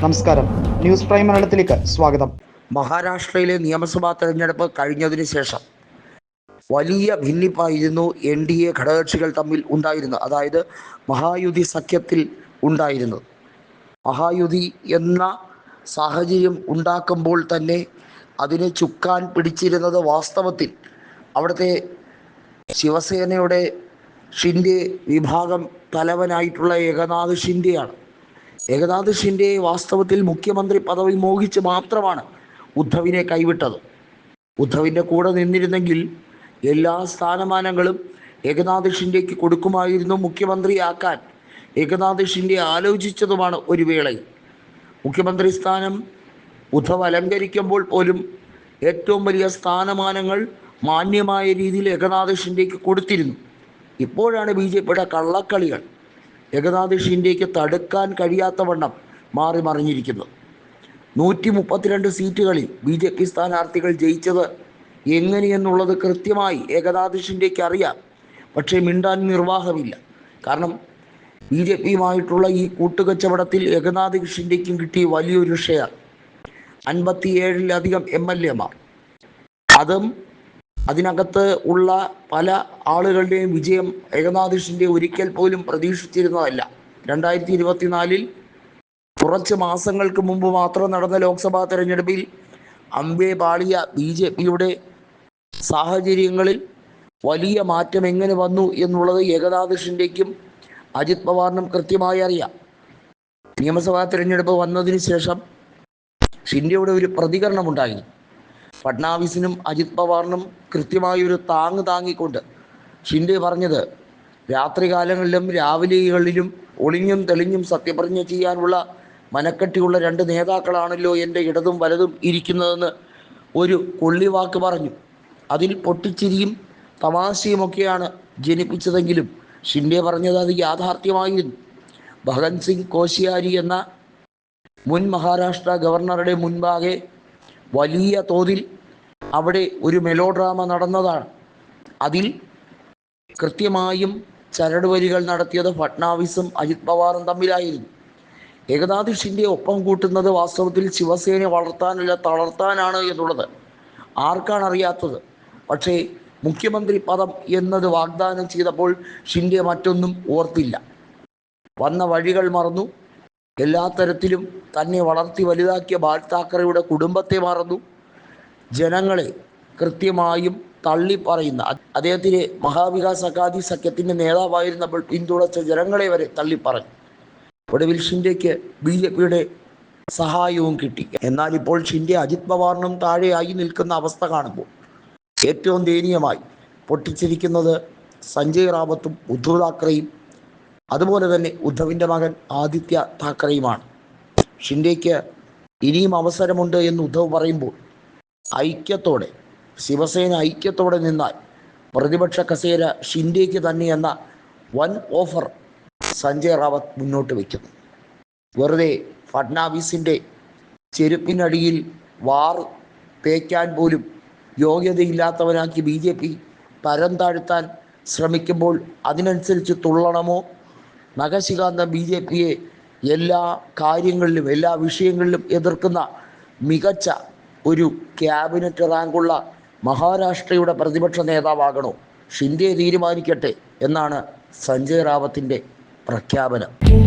നമസ്കാരം. News prime മലയാളത്തിലേക്ക് സ്വാഗതം. മഹാരാഷ്ട്രയിലെ നിയമസഭാ തെരഞ്ഞെടുപ്പ് കഴിഞ്ഞതിന് ശേഷം വലിയ ഭിന്നിപ്പായിരുന്നു എൻ ഡി എ ഘടകകക്ഷികൾ തമ്മിൽ ഉണ്ടായിരുന്നത്. അതായത് മഹായുതി സഖ്യത്തിൽ ഉണ്ടായിരുന്നത്. മഹായുതി എന്ന സാഹചര്യം ഉണ്ടാക്കുമ്പോൾ തന്നെ അതിനെ ചുക്കാൻ പിടിച്ചിരുന്നത് വാസ്തവത്തിൽ അവിടുത്തെ ശിവസേനയുടെ ഷിൻഡെ വിഭാഗം തലവനായിട്ടുള്ള ഏകനാഥ് ഷിൻഡെയാണ് ഷിൻഡെ വാസ്തവത്തിൽ മുഖ്യമന്ത്രി പദവി മോഹിച്ച് മാത്രമാണ് ഉദ്ധവിനെ കൈവിട്ടത്. ഉദ്ധവിന്റെ കൂടെ നിന്നിരുന്നെങ്കിൽ എല്ലാ സ്ഥാനമാനങ്ങളും ഏകനാഥ് ഷിൻഡെക്ക് കൊടുക്കുമായിരുന്നു മുഖ്യമന്ത്രിയാക്കാൻ. ഏകനാഥ് ആലോചിച്ചതുമാണ് ഒരു വേളയിൽ. മുഖ്യമന്ത്രി സ്ഥാനം ഉദ്ധവ് അലങ്കരിക്കുമ്പോൾ പോലും ഏറ്റവും വലിയ സ്ഥാനമാനങ്ങൾ മാന്യമായ രീതിയിൽ ഏകനാഥ് ഷിൻഡെക്ക് കൊടുത്തിരുന്നു. ഇപ്പോഴാണ് ബി ജെ പിയുടെ കള്ളക്കളികൾ. ഏകനാഥ് ഇന്ത്യയ്ക്ക് തടുക്കാൻ കഴിയാത്ത വണ്ണം മാറി മറിഞ്ഞിരിക്കുന്നു. നൂറ്റി മുപ്പത്തിരണ്ട് സീറ്റുകളിൽ ബി ജെ പി സ്ഥാനാർത്ഥികൾ ജയിച്ചത് എങ്ങനെയെന്നുള്ളത് കൃത്യമായി ഏകനാഥ് ഷിൻഡെക്ക് അറിയാം. പക്ഷേ മിണ്ടാൻ നിർവാഹമില്ല. കാരണം ബി ജെ പിയുമായിട്ടുള്ള ഈ കൂട്ടുകച്ചവടത്തിൽ ഏകനാഥ് ഷിൻഡെക്കും കിട്ടിയ വലിയൊരു ഷെയർ അൻപത്തിയേഴിലധികം എം എൽ എമാർ. അതും അതിനകത്ത് ഉള്ള പല ആളുകളുടെയും വിജയം ഏകനാഥിഷിന്റെ ഒരിക്കൽ പോലും പ്രതീക്ഷിച്ചിരുന്നതല്ല. രണ്ടായിരത്തി ഇരുപത്തിനാലിൽ കുറച്ച് മാസങ്ങൾക്ക് മുമ്പ് മാത്രം നടന്ന ലോക്സഭാ തെരഞ്ഞെടുപ്പിൽ അമ്പേ പാളിയ ബി ജെ പിയുടെ സാഹചര്യങ്ങളിൽ വലിയ മാറ്റം എങ്ങനെ വന്നു എന്നുള്ളത് ഏകനാഥ് ഷിൻഡെക്കും അജിത് പവാറിനും കൃത്യമായി അറിയാം. നിയമസഭാ തെരഞ്ഞെടുപ്പ് വന്നതിന് ശേഷം ഷിൻഡെയുടെ ഒരു പ്രതികരണം ഉണ്ടായിരുന്നു ഫഡ്നാവിസിനും അജിത് പവാറിനും കൃത്യമായ ഒരു താങ് താങ്ങിക്കൊണ്ട് ഷിൻഡെ പറഞ്ഞത് രാത്രികാലങ്ങളിലും രാവിലെകളിലും ഒളിഞ്ഞും തെളിഞ്ഞും സത്യപ്രതിജ്ഞ ചെയ്യാനുള്ള മനക്കെട്ടിയുള്ള രണ്ട് നേതാക്കളാണല്ലോ എന്റെ ഇടതും വലതും ഇരിക്കുന്നതെന്ന് ഒരു കൊള്ളിവാക്ക് പറഞ്ഞു. അതിൽ പൊട്ടിച്ചിരിയും തമാശയുമൊക്കെയാണ് ജനിപ്പിച്ചതെങ്കിലും ഷിൻഡെ പറഞ്ഞത് അത് യാഥാർത്ഥ്യമായിരുന്നു. ഭഗത് സിംഗ് കോശിയാരി എന്ന മുൻ മഹാരാഷ്ട്ര ഗവർണറുടെ മുൻപാകെ വലിയ തോതിൽ അവിടെ ഒരു മെലോ ഡ്രാമ നടന്നതാണ്. അതിൽ കൃത്യമായും ചരടുവലികൾ നടത്തിയത് ഫട്നാവിസും അജിത് പവാറും തമ്മിലായിരുന്നു. ഏകനാഥിഷിന്റെ ഒപ്പം കൂട്ടുന്നത് വാസ്തവത്തിൽ ശിവസേന വളർത്താനല്ല തളർത്താനാണ് എന്നുള്ളത് ആർക്കാണ് അറിയാത്തത് പക്ഷേ മുഖ്യമന്ത്രി പദം എന്നത് വാഗ്ദാനം ചെയ്തപ്പോൾ ഷിൻഡെ മറ്റൊന്നും ഓർത്തില്ല. വന്ന വഴികൾ മറന്നു. എല്ലാ തരത്തിലും തന്നെ വളർത്തി വലുതാക്കിയ ബാൽ താക്കറയുടെ കുടുംബത്തെ മറന്നു. ജനങ്ങളെ കൃത്യമായും തള്ളി പറയുന്ന അദ്ദേഹത്തിന്റെ മഹാവികാസ് അഗാദി സഖ്യത്തിന്റെ നേതാവായിരുന്നപ്പോൾ പിന്തുണച്ച ജനങ്ങളെ വരെ തള്ളിപ്പറഞ്ഞു ഒടുവിൽ ഷിൻഡയ്ക്ക് ബി ജെ പിയുടെ സഹായവും കിട്ടി. എന്നാൽ ഇപ്പോൾ ഷിൻഡെ അജിത് പവാറിനും താഴെയായി നിൽക്കുന്ന അവസ്ഥ കാണുമ്പോൾ ഏറ്റവും ദയനീയമായി പൊട്ടിച്ചിരിക്കുന്നത് സഞ്ജയ് റാവത്തും ഉദ്ധവ് താക്കറെയും അതുപോലെ തന്നെ ഉദ്ധവിന്റെ മകൻ ആദിത്യ താക്കറെയുമാണ്. ഷിൻഡയ്ക്ക് ഇനിയും അവസരമുണ്ട് എന്ന് ഉദ്ധവ് പറയുമ്പോൾ ഐക്യത്തോടെ ശിവസേന ഐക്യത്തോടെ നിന്നാൽ പ്രതിപക്ഷ കസേര ഷിൻഡേക്ക് തന്നെ എന്ന വൻ ഓഫർ സഞ്ജയ് റാവത്ത് മുന്നോട്ട് വയ്ക്കുന്നു. വെറുതെ ഫഡ്നാവിസിന്റെ ചെരുപ്പിനടിയിൽ വാർ തേക്കാൻ പോലും യോഗ്യതയില്ലാത്തവനാക്കി ബി ജെ പി പരം താഴ്ത്താൻ ശ്രമിക്കുമ്പോൾ അതിനനുസരിച്ച് തുള്ളണമോ? നഖശികാന്ത ബി ജെ പിയെ എല്ലാ കാര്യങ്ങളിലും എല്ലാ വിഷയങ്ങളിലും എതിർക്കുന്ന മികച്ച ഒരു ക്യാബിനറ്റ് റാങ്കുള്ള മഹാരാഷ്ട്രയുടെ പ്രതിപക്ഷ നേതാവാകണോ? ഷിൻഡെ തീരുമാനിക്കട്ടെ എന്നാണ് സഞ്ജയ് റാവത്തിന്റെ പ്രഖ്യാപനം.